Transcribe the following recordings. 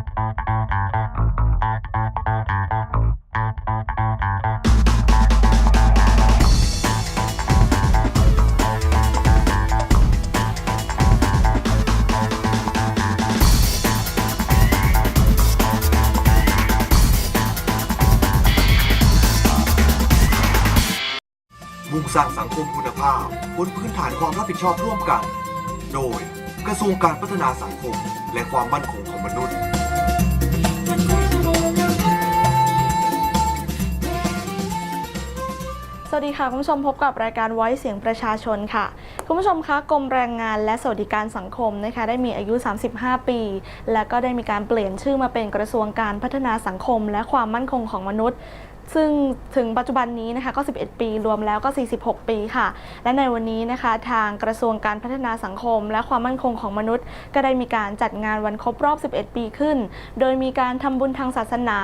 มุ่งสร้างสังคมคุณภาพบนพื้นฐานความรับผิดชอบร่วมกัน โดยกระทรวงการพัฒนาสังคม และความมั่นคงของมนุษย์ วัสดีค่ะ คุณผู้ชมพบกับรายการไว้เสียงประชาชนค่ะ คุณผู้ชมคะกรมแรงงานและสวัสดิการสังคมนะคะได้มีอายุ 35 ปี และก็ได้มีการเปลี่ยนชื่อมาเป็นกระทรวงการพัฒนาสังคม และความมั่นคงของมนุษย์ ซึ่งถึงปัจจุบันนี้นะคะก็ 11 ปีรวมแล้วก็ 46 ปีค่ะ และในวันนี้นะคะทางกระทรวงการพัฒนาสังคม และความมั่นคงของมนุษย์ ก็ได้มีการจัดงานวันครบรอบ 11 ปีขึ้น โดยมีการทำบุญทางศาสนา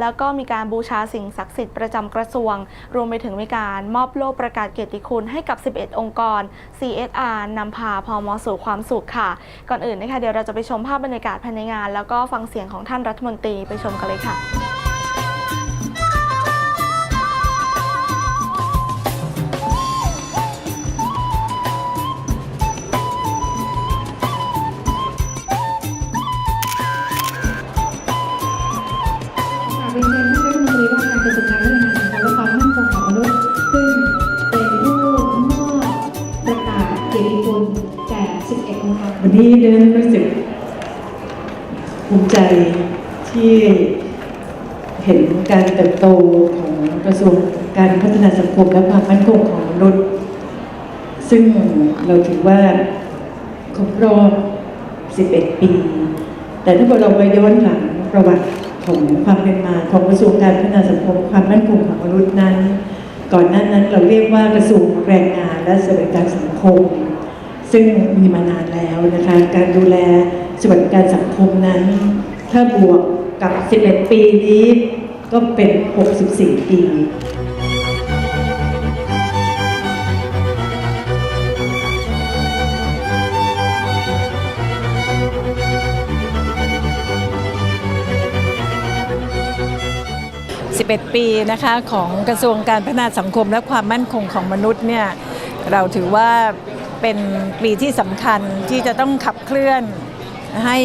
แล้วก็มีการบูชาสิ่งศักดิ์สิทธิ์ประจำกระทรวง รวมไปถึงมีการมอบโล่ประกาศเกียรติคุณให้กับ 11 องค์กร CSR นำพาพอมสู่ความสุขค่ะ ก่อนอื่นนะคะเดี๋ยวเราจะไปชมภาพบรรยากาศภายในงาน แล้วก็ฟังเสียงของท่านรัฐมนตรีไปชมกันเลยค่ะ การกระทรวงการพัฒนาสังคมและความมั่นคงของมนุษย์ซึ่งเป็นผู้มอบประกาศเกียรติคุณแก่ 11 องค์กรวันนี้ดิฉันรู้สึกภูมิใจที่เห็นการเติบโตของกระทรวงการพัฒนาสังคมและความมั่นคงของมนุษย์ ซึ่งเราถือว่าครบรอบ 11 ปี แต่ถ้าเราไปย้อนหลังประวัติ ของความเป็นมาของกระทรวงการพัฒนาสังคมความมั่นคงของมนุษย์นั้น ก่อนหน้านั้นเราเรียกว่ากระทรวงแรงงานและสวัสดิการสังคม ซึ่งมีมานานแล้วนะคะการดูแลสวัสดิการสังคมนั้น ถ้าบวกกับ 11 ปีนี้ก็เป็น 64 ปี 11 ปีนะคะของกระทรวงการพัฒนาสังคมและความมั่นคงของมนุษย์เนี่ยเราถือว่าเป็นปีที่สำคัญที่จะต้องขับเคลื่อนให้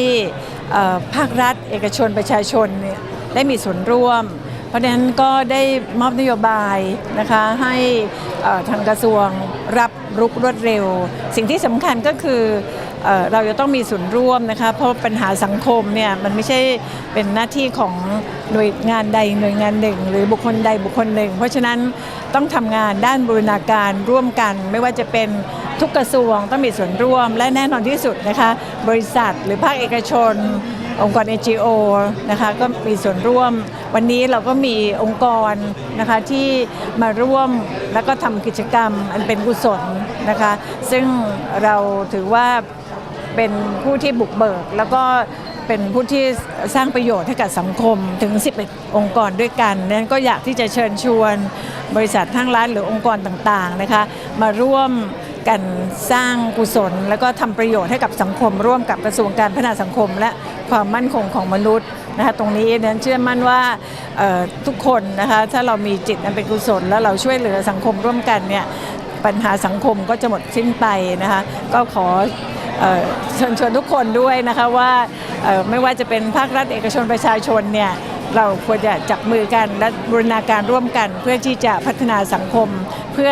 ภาครัฐ เอกชนประชาชนเนี่ยได้มีส่วนร่วม เพราะฉะนั้นก็ได้มอบนโยบายนะคะให้ทางกระทรวงรับรุกรวดเร็ว สิ่งที่สำคัญก็คือ เราจะต้องมีส่วนร่วมนะคะ เพราะปัญหาสังคมเนี่ยมันไม่ใช่เป็นหน้าที่ของหน่วยงานใดหน่วยงานหนึ่ง หรือบุคคลใดบุคคลหนึ่ง เพราะฉะนั้นต้องทำงานด้านบูรณาการร่วมกัน ไม่ว่าจะเป็นทุกกระทรวงต้องมีส่วนร่วม และแน่นอนที่สุดนะคะ บริษัทหรือภาคเอกชน องค์กร NGO นะคะก็มีส่วนร่วม วันนี้เราก็มีองค์กรนะคะที่มาร่วมแล้วก็ทำกิจกรรมอันเป็นกุศลนะคะ ซึ่งเราถือว่า เป็นผู้ที่บุกเบิก แล้วก็เป็นผู้ที่สร้างประโยชน์ให้กับสังคมถึง 11 องค์กรด้วยกันนั้นก็อยากที่จะเชิญชวนบริษัททั้งร้านหรือองค์กรต่างๆนะคะมาร่วมกันสร้างกุศล แล้วก็ทำประโยชน์ให้กับสังคม ร่วมกับกระทรวงการพัฒนาสังคม และความมั่นคงของมนุษย์นะคะตรงนี้นั้นเชื่อมั่นว่าทุกคนนะคะถ้าเรามีจิตอันเป็นกุศล แล้วเราช่วยเหลือสังคมร่วมกันเนี่ยปัญหาสังคมก็จะหมดสิ้นไปนะคะก็ขอ เชิญชวนทุกคนด้วยนะคะว่าไม่ว่าจะเป็นภาครัฐเอกชนประชาชนเนี่ยเราควรจะจับมือกันและบูรณาการร่วมกัน เพื่อที่จะพัฒนาสังคมเพื่อ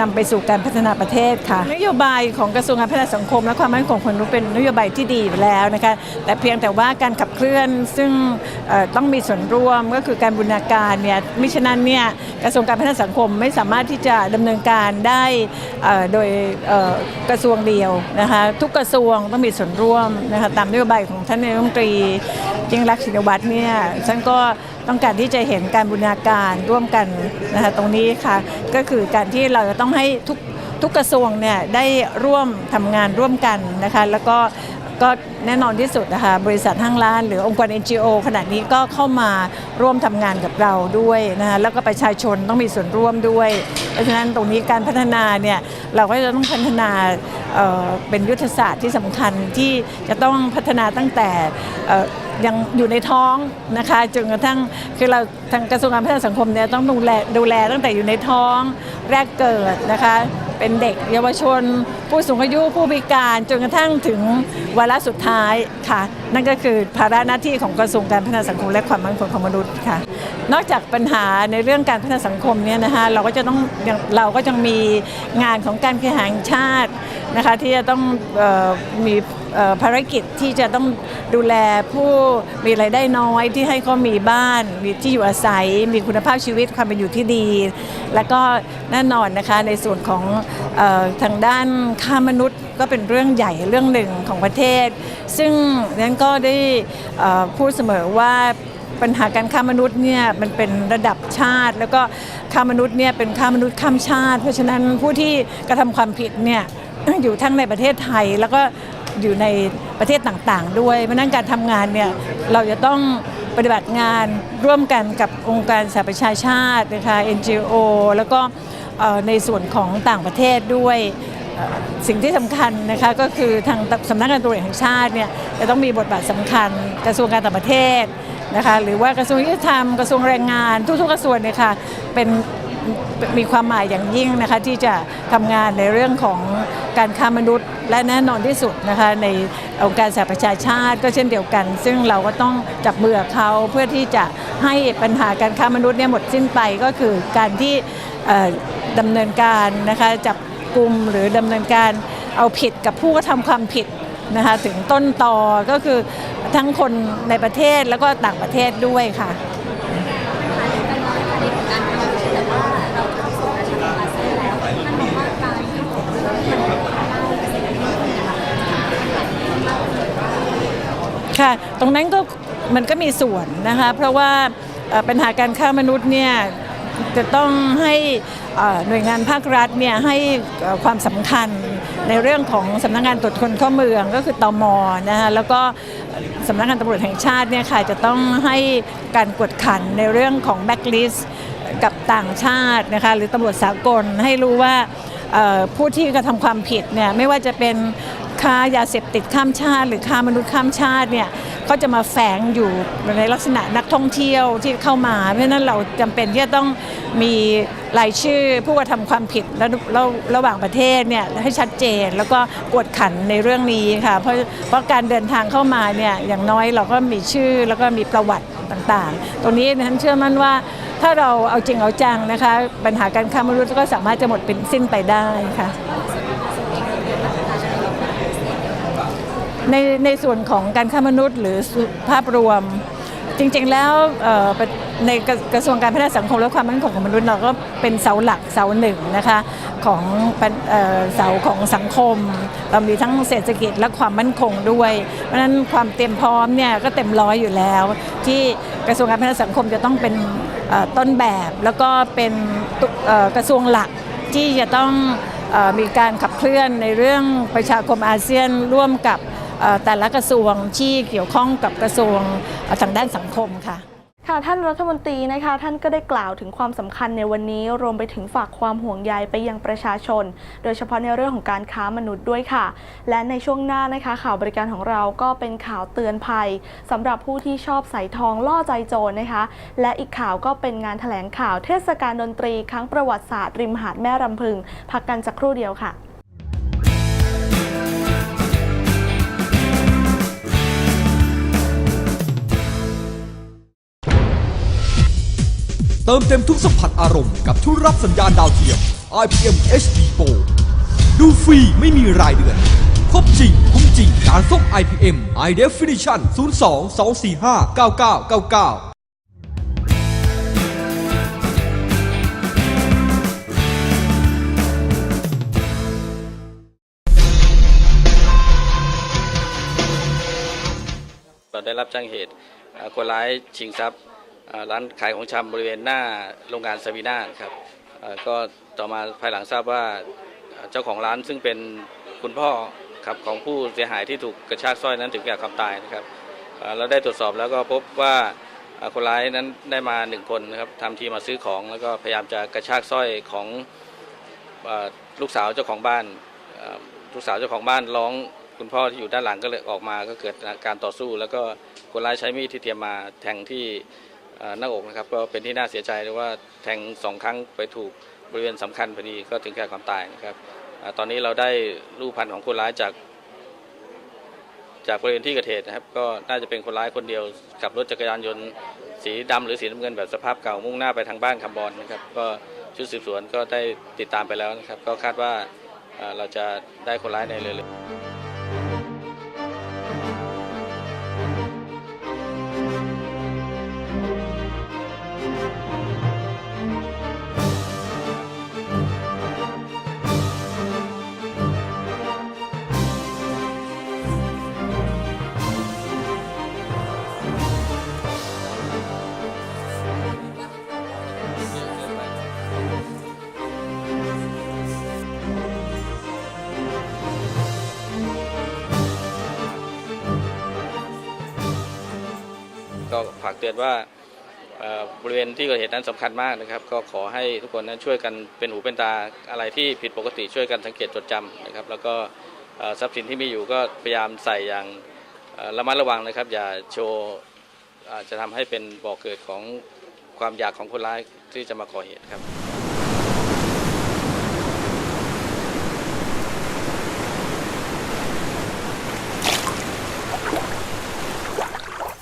นำไปสู่การพัฒนาประเทศค่ะ นโยบายของกระทรวงการพัฒนาสังคม และความมั่นคงของมนุษย์เป็นนโยบายที่ดีอยู่แล้วนะคะแต่เพียงแต่ว่าการขับเคลื่อนซึ่งเอ่อต้องมีส่วนร่วมก็คือการบูรณาการเนี่ยมิฉะนั้นเนี่ยกระทรวงการพัฒนาสังคมไม่สามารถที่จะดำเนินการได้เอ่อโดยเอ่อกระทรวงเดียวนะคะทุกกระทรวงต้องมีส่วนร่วมนะคะตามนโยบายของท่านนายกรัฐมนตรียิ่งรักษณ์ชินวัตรเนี่ยฉันก็ ต้องการที่จะเห็นการบูรณาการร่วมกันนะคะตรงนี้ค่ะก็คือการที่เราจะต้องให้ทุกทุกกระทรวงเนี่ยได้ร่วมทำงานร่วมกันนะคะแล้วก็ ก็แน่นอนที่สุดนะคะ บริษัทห้างร้าน หรือองค์กร NGO ขณะนี้ก็เข้ามาร่วมทำงานกับเราด้วยนะคะแล้วก็ประชาชนต้องมีส่วนร่วมด้วย เพราะฉะนั้นตรงนี้การพัฒนาเนี่ยเราก็จะต้องพัฒนาเเป็นยุทธศาสตร์ที่สำคัญที่จะต้องพัฒนาตั้งแต่อยังอยู่ในท้องนะคะจนกระทั่งคือเราทางกระทรวงการพัฒนาสังคมเนี่ยต้องดูแลดูแลตั้งแต่อยู่ในท้องแรกเกิดนะคะ เป็นเด็ก เยาวชน ผู้สูงอายุผู้พิการจนกระทั่งถึงวาระสุดท้ายค่ะ นั่นก็คือภาระหน้าที่ของกระทรวงการพัฒนาสังคมและความมั่นคงของมนุษย์ค่ะ นอกจากปัญหาในเรื่องการพัฒนาสังคมเนี่ยนะคะเราก็จะต้องเราก็ยังมีงานของการแข่งชาตินะคะที่จะต้องออมี ภารกิจที่จะต้องดูแลผู้มีรายได้น้อยที่ให้เขามีบ้าน มีที่อยู่อาศัย มีคุณภาพชีวิตความเป็นอยู่ที่ดี แล้วก็แน่นอนนะคะในส่วนของออทางด้านค้ามนุษย์ก็เป็นเรื่องใหญ่เรื่องหนึ่งของประเทศ ซึ่งนั้นก็ได้พูดเสมอว่าปัญหาการค้ามนุษย์เนี่ยมันเป็นระดับชาติ แล้วก็ค้ามนุษย์เนี่ยเป็นค้ามนุษย์ข้ามชาติ เพราะฉะนั้นผู้ที่กระทำความผิดเนี่ยอยู่ทั้งในประเทศไทย แล้วก็ อยู่ในประเทศต่างๆ ด้วยเพราะนั้นการทำงานเนี่ยเราจะต้องปฏิบัติงานร่วมกันกับองค์การสหประชาชาตินะคะ NGO แล้วก็ในส่วนของต่างประเทศด้วยสิ่งที่สำคัญนะคะก็คือทางสำนักงานตำรวจแห่งชาติเนี่ยจะต้องมีบทบาทสำคัญกระทรวงการต่างประเทศนะคะหรือว่ากระทรวงยุติธรรมกระทรวงแรงงาน ทุกๆกระทรวงเนี่ยค่ะเป็นมีความหมายอย่างยิ่งนะคะที่จะทำงานในเรื่องของการค้ามนุษย์ และแน่นอนที่สุดนะคะในองค์การสหประชาชาติก็เช่นเดียวกัน ซึ่งเราก็ต้องจับมือเขาเพื่อที่จะให้ปัญหาการค้ามนุษย์เนี่ยหมดสิ้นไปก็คือการที่ดำเนินการนะคะจับกลุ่มหรือดำเนินการเอาผิดกับผู้กระทำความผิดนะคะถึงต้นตอก็คือทั้งคนในประเทศแล้วก็ต่างประเทศด้วยค่ะ ค่ะ ตรงนั้นก็มันก็มีส่วนนะคะ เพราะว่าเปัญหาการค้ามนุษย์เนี่ยจะต้องให้หน่วยงานภาครัฐเนี่ยให้ความสำคัญในเรื่องของสำนักงานตรวจคนเข้าเมืองก็คือตมนะคะแล้วก็สำนักงานตำรวจแห่งชาติเนี่ยค่ะจะต้องให้การกวดขันในเรื่องของแบ็กลิสกับต่างชาตินะคะหรือตำรวจสากลให้รู้ว่าผู้ที่กระทำความผิดเนี่ยไม่ว่าจะเป็น ค้ายาเสพติดข้ามชาติ หรือค้ามนุษย์ข้ามชาติเนี่ยก็จะมาแฝงอยู่ในลักษณะนักท่องเที่ยวที่เข้ามา เพราะนั้นเราจำเป็นที่จะต้องมีรายชื่อผู้กระทำความผิดระระระหว่างประเทศเนี่ยให้ชัดเจนแล้วก็กวดขันในเรื่องนี้ค่ะเพราะเพราะการเดินทางเข้ามาเนี่ยอย่างน้อยเราก็มีชื่อแล้วก็มีประวัติต่างๆ ตรงนี้ฉันเชื่อมั่นว่าถ้าเราเอาจริงเอาจังนะคะ ปัญหาการค้ามนุษย์ก็สามารถจะหมดเป็นสิ้นไปได้ค่ะ ในในส่วนของการค้ามนุษย์หรือภาพรวม จริงๆแล้วในกระกระทรวงการพัฒนาสังคมและความมั่นคงของมนุษย์เราก็เป็นเสาหลักเสาหนึ่งนะคะของเออเสาของสังคมเรามีทั้งเศรษฐกิจและความมั่นคงด้วย เพราะฉะนั้นความเตรียมพร้อมเนี่ยก็เต็มร้อยอยู่แล้ว ที่กระทรวงการพัฒนาสังคมจะต้องเป็นต้นแบบแล้วก็เป็นกระทรวงหลักที่จะต้องอมีการขับเคลื่อนในเรื่องประชาคมอาเซียนร่วมกับ แต่ละกระทรวงที่เกี่ยวข้องกับกระทรวงทางด้านสังคมค่ะค่ะท่านรัฐมนตรีนะคะ ท่านก็ได้กล่าวถึงความสำคัญในวันนี้รวมไปถึงฝากความห่วงใยไปยังประชาชน โดยเฉพาะในเรื่องของการค้ามนุษย์ด้วยค่ะ และในช่วงหน้านะคะ ข่าวบริการของเราก็เป็นข่าวเตือนภัยสำหรับผู้ที่ชอบใส่ทองล่อใจโจรนะคะ และอีกข่าวก็เป็นงานแถลงข่าวเทศกาลดนตรี ครั้งประวัติศาสตร์ริมหาดแม่รำพึง พักกันสักครู่เดียวค่ะ เติมเต็มทุกสัมผัสอารมณ์กับทุกรับสัญญาณดาวเทียม IPM HD Pro ดูฟรีไม่มีรายเดือนครบจริง คุ้มจริง การส่ง IPM High Definition 02 245 9999เราได้รับแจ้งเหตุคนร้ายชิงทรัพย์ ร้านขายของชำบริเวณหน้าโรงงานซาบีนาครับก็ต่อมาภายหลังทราบว่าเจ้าของร้านซึ่งเป็นคุณพ่อครับของผู้เสียหายที่ถูกกระชากสร้อยนั้นถึงแก่ความตายนะครับเราได้ตรวจสอบแล้วก็พบว่าคนร้ายนั้นได้มาหนึ่งคนนะครับทำทีมาซื้อของแล้วก็พยายามจะกระชากสร้อยของลูกสาวเจ้าของบ้านลูกสาวเจ้าของบ้านร้องคุณพ่อที่อยู่ด้านหลังก็เลยออกมาก็เกิดการต่อสู้ แล้วก็คนร้ายใช้มีดที่เตรียมมาแทงที่ หน้าอกนะครับก็เป็นที่น่าเสียใจเลยว่าแทงสองครั้งไปถูกบริเวณสำคัญพอดีก็ถึงแก่ความตายนะครับอตอนนี้เราได้รูปพันธ์ของคนร้ายจาก จากบริเวณที่เกิดเหตุนะครับ ก็น่าจะเป็นคนร้ายคนเดียวขับรถจักรยานยนต์สีดำหรือสีน้ำเงินแบบสภาพเก่ามุ่งหน้าไปทางบ้านคำบอลนะครับ ก็ชุดสืบสวนก็ได้ติดตามไปแล้วนะครับ ก็คาดว่าเอ่อเราจะได้คนร้ายในเร็วๆ ก็ฝากเตือนว่าบริเวณที่เกิดเหตุนั้นสำคัญมากนะครับ ก็ขอให้ทุกคนนั้นช่วยกันเป็นหูเป็นตาอะไรที่ผิดปกติช่วยกันสังเกตจดจำนะครับ แล้วก็ทรัพย์สินที่มีอยู่ก็พยายามใส่อย่างระมัดระวังนะครับ อย่าโชว์จะทำให้เป็นบ่อกเกิดของความอยากของคนร้ายที่จะมาก่อเหตุครับ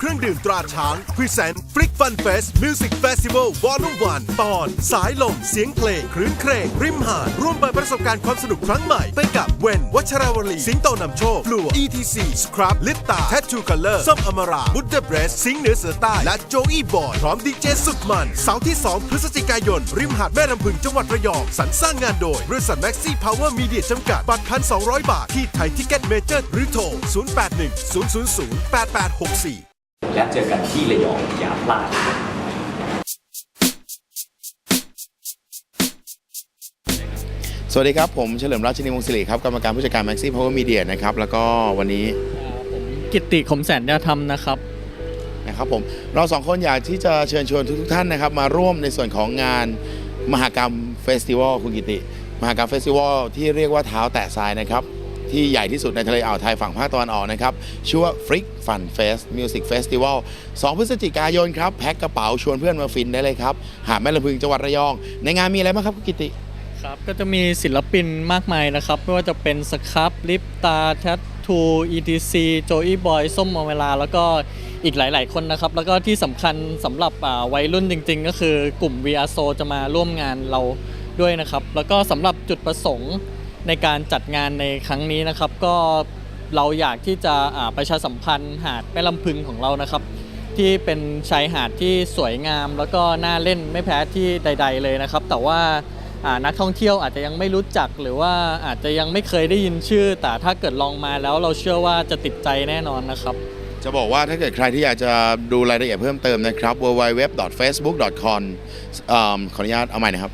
เครื่องดื่มตราช้างพรีเซนต์ฟลิกฟันเฟสมิวสิกเฟสติวัลวอลุ่มวันตอน สายลม เสียงเพลงครื้นเครงริมหาดร่วมเปิดประสบการณ์ความสนุกครั้งใหม่ ไปกับเวนวัชราวลี สิงโตนำโชคฟลัว ETC สครับลิปตาแททูคัลเลอร์ส้มอมราบุดเดเบรสสิงเหนือเสือใต้และโจอี้บอยพร้อมดีเจสุดมันเสาร์ที่ 2 พฤศจิกายน ริมหาดแม่ลำพึงจังหวัดระยองสรรสร้างงานโดยบริษัทแม็กซี่พาวเวอร์มีเดียจำกัดบัตรพันสองบาทที่ไทยทิกเก็ตเมเจอร์หรือโทร 081 000 8864 และเจอกันที่ระยองอย่าพลาดสวัสดีครับ ผมเฉลิมราชนิวงศ์สิริครับ กรรมการผู้จัดการแม็กซี่พาวเวอร์มีเดียนะครับ แล้วก็วันนี้กิตติขมแสนยาธรรมนะครับ นะครับผมเราสองคนอยากที่จะเชิญชวนทุกๆท่านนะครับ มาร่วมในส่วนของงานมหากรรมเฟสติวัลคุณกิติ มหากรรมเฟสติวัลที่เรียกว่าเท้าแตะทรายนะครับ ที่ใหญ่ที่สุดในทะเลอ่าวไทยฝั่งภาคตะวันออกนะครับชื่อว่า Frick Fun Fest Music Festival 2 พฤศจิกายนครับ แพ็คกระเป๋าชวนเพื่อนมาฟินได้เลยครับ หาดแม่ลำพึงจังหวัดระยอง ในงานมีอะไรบ้างครับคุณกิติ ครับ ก็จะมีศิลปินมากมายนะครับ ไม่ว่าจะเป็นสครับลิปตาแทททู ETC โจอี้บอยส้มมอเวลา แล้วก็อีกหลาย ๆ คนนะครับ แล้วก็ที่สำคัญสำหรับวัยรุ่นจริง ๆ ก็คือกลุ่ม VR So จะมาร่วมงานเราด้วยนะครับ แล้วก็สำหรับจุดประสงค์ ในการจัดงานในครั้งนี้นะครับ ก็เราอยากที่จะประชาสัมพันธ์หาดแม่ลำพึงของเรานะครับ ที่เป็นชายหาดที่สวยงาม แล้วก็น่าเล่นไม่แพ้ที่ใด ๆ เลยนะครับ แต่ว่านักท่องเที่ยวอาจจะยังไม่รู้จักหรือว่าอาจจะยังไม่เคยได้ยินชื่อ แต่ถ้าเกิดลองมาแล้วเราเชื่อว่าจะติดใจแน่นอนนะครับ จะบอกว่าถ้าเกิดใครที่อยากจะดูรายละเอียดเพิ่มเติมนะครับ www.facebook.com เอิ่มขออนุญาตเอาใหม่นะครับ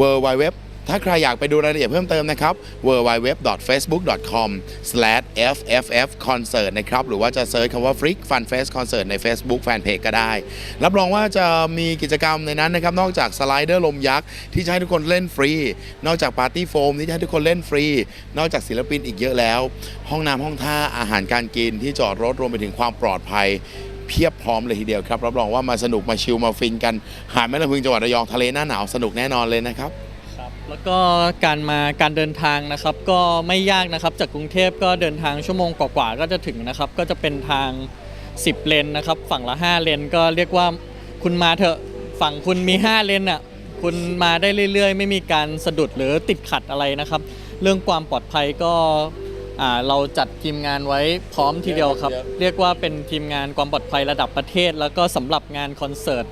www ถ้าใครอยากไปดูรายละเอียดเพิ่มเติมนะครับ www.facebook.com/fffconcert นะครับ หรือว่าจะเซิร์ชคำว่า Freak Fun Fest Concert ใน Facebook Fanpage ก็ได้ รับรองว่าจะมีกิจกรรมในนั้นนะครับ นอกจากสไลเดอร์ลมยักษ์ที่จะให้ทุกคนเล่นฟรี นอกจากปาร์ตี้โฟมที่จะให้ทุกคนเล่นฟรี นอกจากศิลปินอีกเยอะแล้ว ห้องน้ำห้องท่าอาหารการกินที่จอดรถรวมไปถึงความปลอดภัยเพียบพร้อมเลยทีเดียวครับ รับรองว่ามาสนุกมาชิลมาฟินกัน หาดแม่ลำพึงจังหวัดระยองทะเลหน้าหนาวสนุกแน่นอนเลยนะครับ แล้วก็การมาการเดินทางนะครับก็ไม่ยากนะครับ จากกรุงเทพก็เดินทางชั่วโมงกว่าๆก็จะถึงนะครับ ก็จะเป็นทาง 10 เลนนะครับ ฝั่งละ 5 เลนก็เรียกว่าคุณมาเถอะฝั่งคุณมี 5 เลนอะคุณมาได้เรื่อยๆ ไม่มีการสะดุดหรือติดขัดอะไรนะครับ เรื่องความปลอดภัยก็อ่าเราจัดทีมงานไว้พร้อมทีเดียวครับ เรียกว่าเป็นทีมงานความปลอดภัยระดับประเทศ แล้วก็สำหรับงานคอนเสิร์ต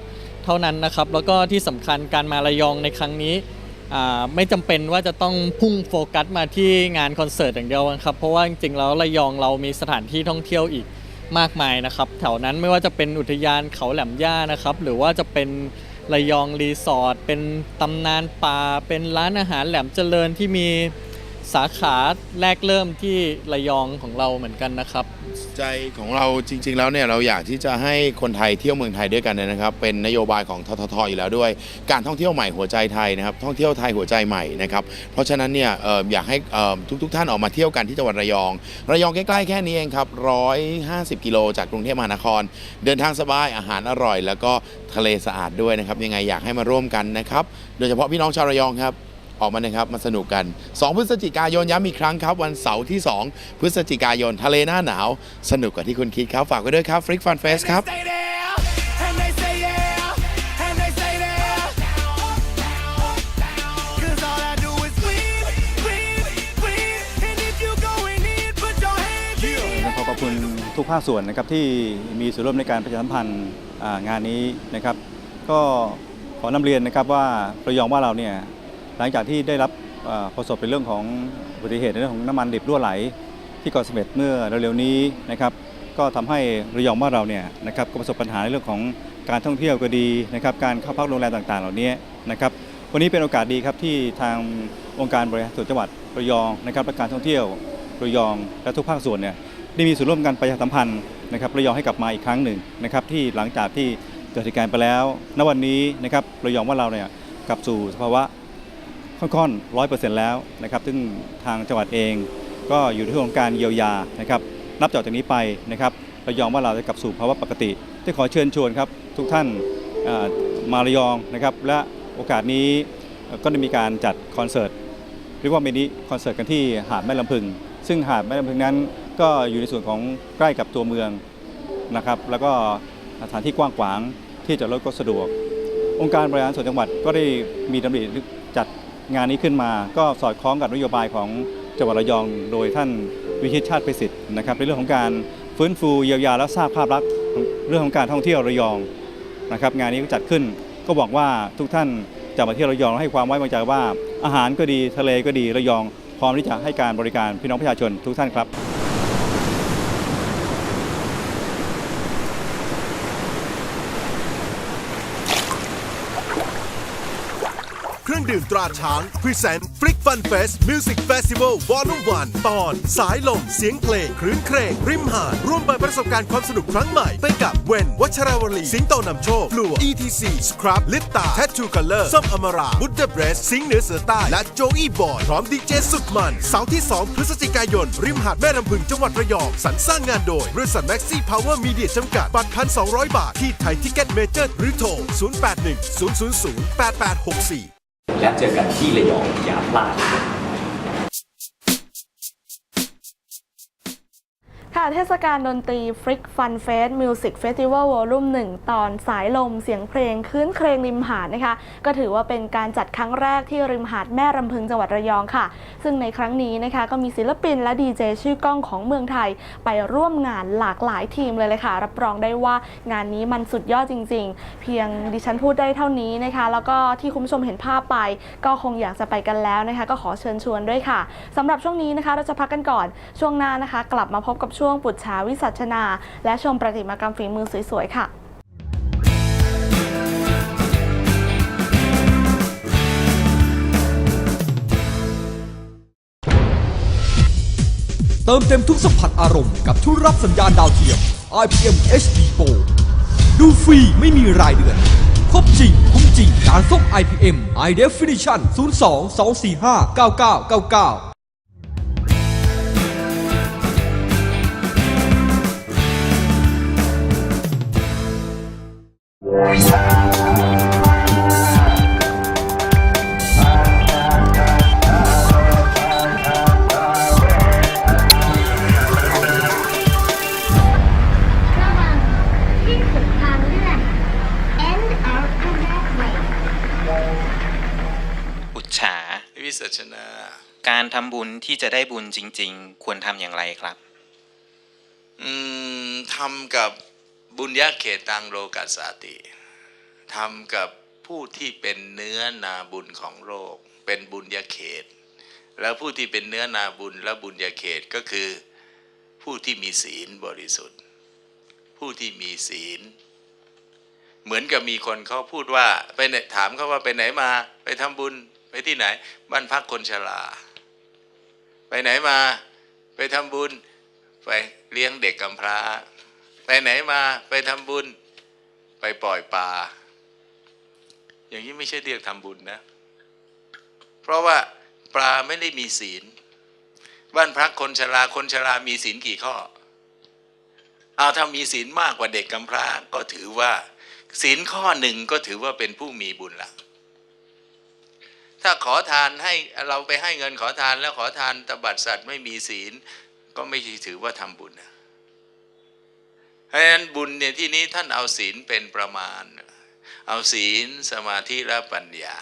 เท่านั้นนะครับ แล้วก็ที่สำคัญการมาระยองในครั้งนี้ ไม่จำเป็นว่าจะต้องพุ่งโฟกัสมาที่งานคอนเสิร์ตอย่างเดียวครับ เพราะว่าจริงๆแล้วระยองเรามีสถานที่ท่องเที่ยวอีกมากมายนะครับ แถวนั้นไม่ว่าจะเป็นอุทยานเขาแหลมย่านะครับ หรือว่าจะเป็นระยองรีสอร์ทเป็นตำนานป่าเป็นร้านอาหารแหลมเจริญที่มี สาขาแรกเริ่มที่ระยองของเราเหมือนกันนะครับ ใจของเราจริง ๆ แล้วเนี่ยเราอยากที่จะให้คนไทยเที่ยวเมืองไทยด้วยกันเนยนะครับ เป็นนโยบายของทททอยู่แล้วด้วย การท่องเที่ยวใหม่หัวใจไทยนะครับ ท่องเที่ยวไทยหัวใจใหม่นะครับ เพราะฉะนั้นเนี่ยเอ่ออยากให้เอ่อทุกๆ ท่านออกมาเที่ยวกันที่จังหวัดระยอง ระยองใกล้ๆแค่นี้เองครับ150 กิโลจากกรุงเทพมหานคร เดินทางสบายอาหารอร่อย แล้วก็ทะเลสะอาดด้วยนะครับยังไงอยากให้มาร่วมกันนะครับโดยเฉพาะพี่น้องชาวระยองครับ ออกมานะครับมาสนุกกัน 2 พฤศจิกายนย้ำอีกครั้งครับ วันเสาร์ที่ 2 พฤศจิกายนทะเลหน้าหนาว สนุกกว่าที่คุณคิดครับ ฝากไว้ด้วยครับฟริกฟันเฟสครับ ขอขอบคุณทุกภาคส่วนนะครับที่มีส่วนร่วมในการประชาสัมพันธ์อ่างานนี้นะครับ ก็ขอนำเรียนนะครับว่าระยองว่าเราเนี่ย หลังจากที่ได้รับประสบเป็นเรื่องของอุบัติเหตุในเรื่องของน้ำมันดิบรั่วไหล ที่เกาะเสม็ดเมื่อเร็วๆนี้นะครับก็ทำให้ระยองว่าเราเนี่ยนะครับก็ประสบปัญหาในเรื่องของการท่องเที่ยวก็ดีนะครับการเข้าพักโรงแรมต่างๆ เหล่านี้นะครับวันนี้เป็นโอกาสดีครับที่ทางองค์การบริหารส่วนจังหวัดระยองนะครับและการท่องเที่ยวระยองและทุกภาคส่วนเนี่ยได้มีส่วนร่วมกันประชาสัมพันธ์นะครับระยองให้กลับมาอีกครั้งหนึ่งนะครับที่หลังจากที่เกิดเหตุการณ์ไปแล้ว ณวันนี้นะครับระยองว่าเราเนี่ยกลับสู่สภาวะ ค่อนๆร้อยเปอร์เซ็นต์แล้วนะครับ ซึ่งทางจังหวัดเองก็อยู่ในเรื่องของการเยียวยานะครับ นับจากจากนี้ไปนะครับระยองว่าเราจะกลับสู่ภาวะปกติที่ขอเชิญชวนครับทุกท่านมาระยองนะครับ และโอกาสนี้ก็ได้มีการจัดคอนเสิร์ตเรียกว่ามินิคอนเสิร์ตกันที่หาดแม่ลำพึง ซึ่งหาดแม่ลำพึงนั้น ก็อยู่ในส่วนของใกล้กับตัวเมืองนะครับ แล้วก็สถานที่กว้างขวางที่จอดรถก็สะดวก องค์การบริหารส่วนจังหวัดก็ได้มีดำริจัด งานนี้ขึ้นมา ก็สอดคล้องกับนโยบายของจังหวัดระยองโดยท่านวิชิตชาติประสิทธิ์นะครับในเรื่องของการฟื้นฟูเยียวยาและสร้างภาพลักษณ์เรื่องของการท่องเที่ยวระยองนะครับงานนี้ก็จัดขึ้นก็บอกว่าทุกท่านจะมาเที่ยวระยองให้ความไว้วางใจว่าอาหารก็ดีทะเลก็ดีระยอง พร้อมที่จะให้การบริการพี่น้องประชาชนทุกท่านครับ รื่องดื่มตราช้างพรีเซนต์ฟลิกฟันเฟสมิวสิกเฟสติวัลวอลุ่มวันตอน สายลม เสียงเพลงคลื่นเครงริมหาด ร่วมไปประสบการณ์ความสนุกครั้งใหม่ไปกับเวนวัชราวลี สิงโตนำโชคฟลัว ETC สครับลิปตาแททูคัลเลอร์ส้มอมราบุดเดเบรสสิงเหนือเสือใต้และโจอี้บอยพร้อมดีเจสุดมันเสาร์ที่ 2 พฤศจิกายน ริมหาดแม่ลำพึงจังหวัดระยองสรรสร้างงานโดยบริษัทแม็กซี่พาวเวอร์มีเดียจำกัดบัตรพันสองบาทที่ไทยทิกเก็ตเมเจอร์หรือโทร 081 000 8864 และเจอกันที่ระยองอย่าพลาด ค่ะเทศกาลดนตรีฟริกฟันเฟสมิวสิกเฟสติวัลวอลุ่มหนึ่งตอนสายลมเสียงเพลงคื้นเครงริมหาดนะคะ ก็ถือว่าเป็นการจัดครั้งแรกที่ริมหาดแม่รำพึงจังหวัดระยองค่ะ ซึ่งในครั้งนี้นะคะก็มีศิลปินและดีเจชื่อกล้องของเมืองไทย ไปร่วมงานหลากหลายทีมเลยเลยค่ะ รับรองได้ว่างานนี้มันสุดยอดจริง ๆ เพียงดิฉันพูดได้เท่านี้นะคะ แล้วก็ที่คุณผู้ชมเห็นภาพไป ก็คงอยากจะไปกันแล้วนะคะ ก็ขอเชิญชวนด้วยค่ะสำหรับช่วงนี้นะคะ เราจะพักกันก่อนช่วงหน้านะคะ กลับมาพบกับช่วง่วงปุจฉาวิสัชนา และชมประติมากรรมฝีมือสวยๆค่ะเติมเต็มทุกสัมผัสอารมณ์กับทุกรับสัญญาณดาวเทียม IPM HD Pro ดูฟรีไม่มีรายเดือน ครบจริง คุ้มจริงการส่ง IPM High Definition 02 245 9999 ระวังสิ้นสุดทางเลื่อน end of correct way อุจฉา วิสัชนา การทำบุญที่จะได้บุญจริง ๆ ควรทำอย่างไรครับ อืมทำกับบุญญาเขตตังโลกัสสาติ ทำกับผู้ที่เป็นเนื้อนาบุญของโลก เป็นบุญญาเขต แล้วผู้ที่เป็นเนื้อนาบุญและบุญญาเขตก็คือ ผู้ที่มีศีลบริสุทธิ์ ผู้ที่มีศีล เหมือนกับมีคนเขาพูดว่าไปไหนถามเขาว่าไปไหนมา ไปทำบุญไปที่ไหน บ้านพักคนชราไหนมาไปทำบุญ ไปเลี้ยงเด็กกำพร้า ไปไหนมาไปทำบุญ ไปปล่อยปลา อย่างนี้ไม่ใช่เรียกทำบุญนะ เพราะว่าปลาไม่ได้มีศีล บ้านพักคนชราคนชรามีศีลกี่ข้อ เอาถ้ามีศีลมากกว่าเด็กกำพร้าก็ถือว่าศีลข้อหนึ่งก็ถือว่าเป็นผู้มีบุญละถ้าขอทานให้เราไปให้เงินขอทานแล้วขอทานตบัดสัตว์ไม่มีศีล ก็ไม่ถือว่าทำบุญนะเพราะฉะนั้นบุญเนี่ยที่นี้ท่านเอาศีลเป็นประมาณ เอาศีลสมาธิและปัญญา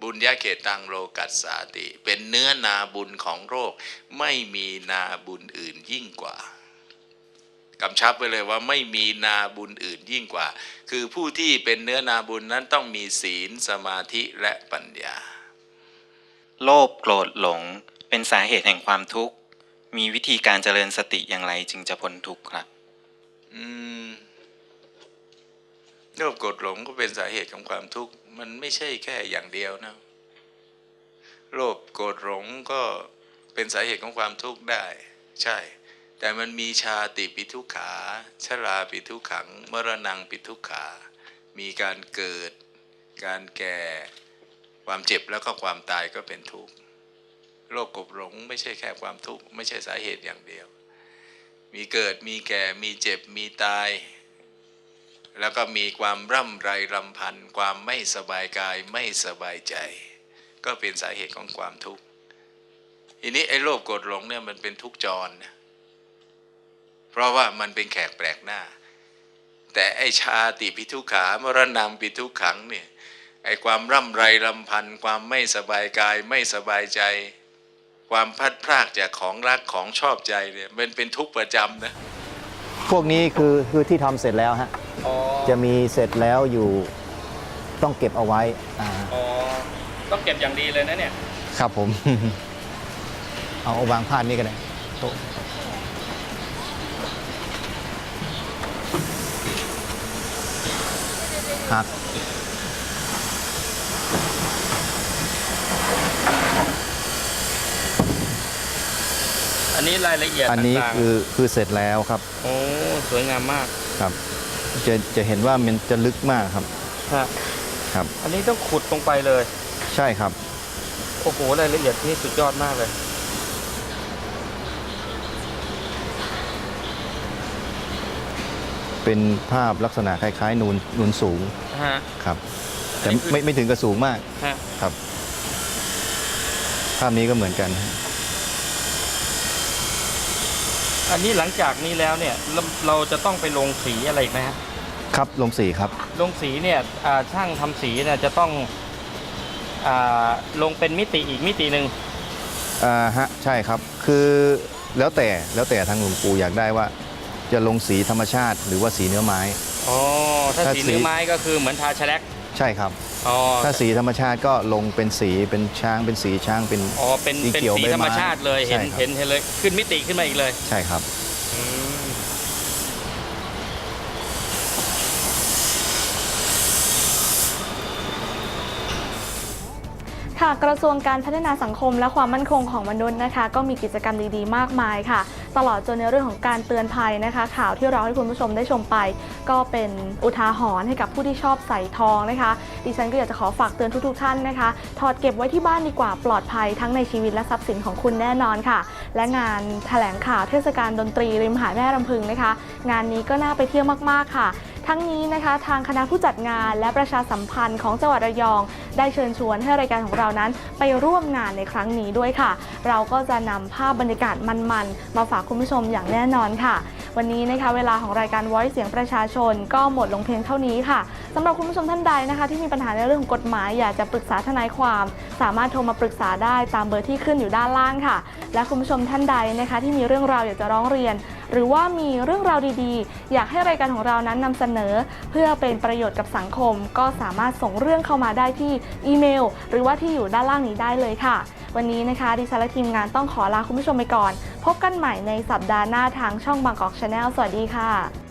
บุญยะเกตังโลกัสสาติ เป็นเนื้อนาบุญของโรคไม่มีนาบุญอื่นยิ่งกว่ากำชับไปเลยว่าไม่มีนาบุญอื่นยิ่งกว่า คือผู้ที่เป็นเนื้อนาบุญนั้นต้องมีศีลสมาธิและปัญญา โลภโกรธหลงเป็นสาเหตุแห่งความทุกข์ มีวิธีการเจริญสติอย่างไรจึงจะพ้นทุกข์ครับ อืม โลภโกรธหลงก็เป็นสาเหตุของความทุกข์ มันไม่ใช่แค่อย่างเดียวนะโลภโกรธหลงก็เป็นสาเหตุของความทุกข์ได้ ใช่ แต่มันมีชาติปิทุกขาชราปิทุกขัง มรณงปิทุกขา มีการเกิด การแก่ความเจ็บแล้วก็ความตายก็เป็นทุกข์โลภโกรธหลงไม่ใช่แค่ความทุกข์ไม่ใช่สาเหตุอย่างเดียว มีเกิดมีแก่มีเจ็บมีตาย แล้วก็มีความร่ำไรรำพัน ความไม่สบายกายไม่สบายใจ ก็เป็นสาเหตุของความทุกข์ทีนี้ไอ้โลภโกรธหลงเนี่ยมันเป็นทุกข์จรนะเพราะว่ามันเป็นแขกแปลกหน้า แต่ไอ้ชาติปิทุขามรณะปิทุขังเนี่ยไอ้ความร่ำไรรำพัน ความไม่สบายกายไม่สบายใจ ความพัดพรากจากของรักของชอบใจเนี่ยมันเป็นทุกข์ประจำนะพวกนี้คือคือที่ทำเสร็จแล้วฮะ จะมีเสร็จแล้วอยู่ต้องเก็บเอาไว้อ่าอ๋อต้องเก็บอย่างดีเลยนะเนี่ย ครับผม เอาเอาวางพาดนี่ก็ได้โต๊ะหักอันนี้รายละเอียดอันนี้ต่างๆคือคือเสร็จแล้วครับ โอ้สวยงามมาก ครับ จะจะเห็นว่ามันจะลึกมากครับฮะครับ อันนี้ต้องขุดลงไปเลย ใช่ครับ โอ้โหรายละเอียดนี่สุดยอดมากเลย เป็นภาพลักษณะคล้ายๆ นูนนูนสูงฮะ ครับ แต่อันนี้คือ ไม่ไม่ถึงกับสูงมากฮะ ครับ ภาพนี้ก็เหมือนกัน อันนี้หลังจากนี้แล้วเนี่ยเราเราจะต้องไปลงสีอะไรอีกไหมฮะ ครับลงสีครับ ลงสีเนี่ยอ่าช่างทำสีเนี่ยจะต้องอ่าลงเป็นมิติอีกมิติหนึ่งอ่าฮะใช่ครับคือแล้วแต่แล้วแต่ทางหลวงปู่อยากได้ว่า จะลงสีธรรมชาติ หรือว่าสีเนื้อไม้ อ๋อถ้าถ้าสีสี เนื้อไม้ก็คือเหมือนทาแฉลกใช่ครับ อ๋อถ้าสีธรรมชาติก็ลงเป็นสีเป็นช้างเป็นสีช้างเป็น อ๋อเป็นสีเป็นเขียวสีใบไม้ธรรมชาติเลยเห็นใช่ครับ เห็นเห็นเลยขึ้นมิติขึ้นมาอีกเลย ใช่ครับ ค่ะกระทรวงการพัฒนาสังคมและความมั่นคงของมนุษย์นะคะ ก็มีกิจกรรมดีๆ มากมายค่ะ ตลอดจนในเรื่องของการเตือนภัยนะคะ ข่าวที่เราให้คุณผู้ชมได้ชมไป ก็เป็นอุทาหรณ์ให้กับผู้ที่ชอบใส่ทองนะคะ ดิฉันก็อยากจะขอฝากเตือนทุกๆท่านนะคะ ถอดเก็บไว้ที่บ้านดีกว่าปลอดภัยทั้งในชีวิตและทรัพย์สินของคุณแน่นอนค่ะ และงานแถลงข่าวเทศกาลดนตรีริมหาดแม่รำพึงนะคะ งานนี้ก็น่าไปเที่ยวมากๆค่ะ ทั้งนี้นะคะทางคณะผู้จัดงานและประชาสัมพันธ์ของจังหวัดระยอง ได้เชิญชวนให้รายการของเรานั้นไปร่วมงานในครั้งนี้ด้วยค่ะ เราก็จะนำภาพบรรยากาศมันๆ มาฝากคุณผู้ชมอย่างแน่นอนค่ะวันนี้นะคะเวลาของรายการ Voice เสียงประชาชน ก็หมดลงเพียงเท่านี้ค่ะสำหรับคุณผู้ชมท่านใดนะคะ ที่มีปัญหาในเรื่องของกฎหมายอยากจะปรึกษาทนายความ สามารถโทรมาปรึกษาได้ตามเบอร์ที่ขึ้นอยู่ด้านล่างค่ะ และคุณผู้ชมท่านใดนะคะ ที่มีเรื่องราวอยากจะร้องเรียน หรือว่ามีเรื่องราวดีๆ อยากให้รายการของเรานั้นนำเสนอ เพื่อเป็นประโยชน์กับสังคม ก็สามารถส่งเรื่องเข้ามาได้ที่อีเมล หรือว่าที่อยู่ด้านล่างนี้ได้เลยค่ะ วันนี้นะคะดิฉันและทีมงานต้องขอลาคุณผู้ชมไปก่อน พบกันใหม่ในสัปดาห์หน้าทางช่องบางกอกชาแนลสวัสดีค่ะ